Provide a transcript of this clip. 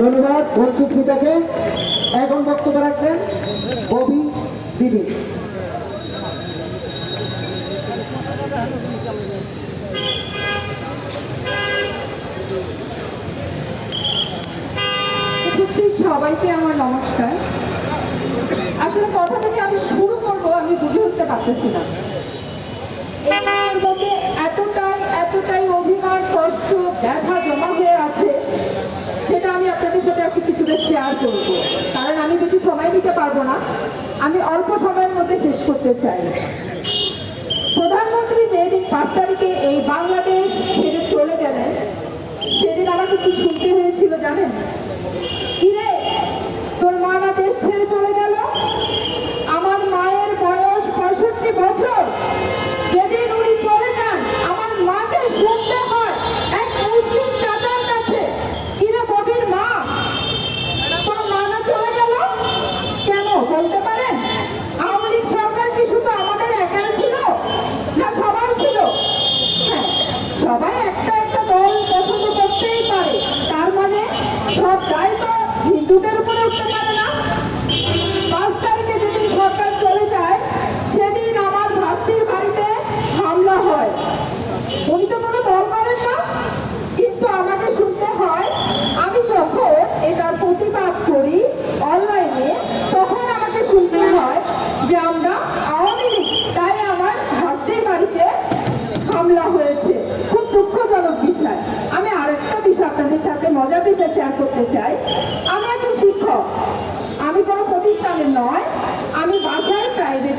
ধন্যবাদ বঞ্চিত পিতাকে এখন বক্তব্য রাখবেন ববি দিদি। সবাইকে আমার নমস্কার। আসলে কথাটাকে আমি শুরু করব, আমি বুঝে উঠতে পারতেছি না এই সময়ের মধ্যে এতটাই এতটাই অভিমান কষ্ট ব্যথা জমা হয়ে আছে, সেটা আমি আপনাদের সাথে আজকে কিছুটা শেয়ার করব। কারণ আমি বেশি সময় নিতে পারব না। আমি অল্প সময়ের মধ্যে শেষ করতে চাই। প্রধানমন্ত্রী যেদিন পাঁচ তারিখে এই বাংলাদেশ ছেড়ে চলে গেলেন, সেদিন আমাকে কি শুনতে হয়েছিল জানেন? উনি তো কোনো দল করেন না কিন্তু আমাকে শুনতে হয়, আমি যখন এটার প্রতিবাদ করি অনলাইনে, তখন আমাকে শুনতে হয় যে আমরা আওয়ামী লীগ, তাই আমার ভাস্তির বাড়িতে হামলা হয়েছে। খুব দুঃখজনক বিষয়। আমি আরেকটা বিষয় আপনাদের সাথে মজার বিষয় শেয়ার করতে চাই। আমি একজন শিক্ষক। আমি কোনো প্রতিষ্ঠানে নয়, আমি বাসায় প্রাইভেট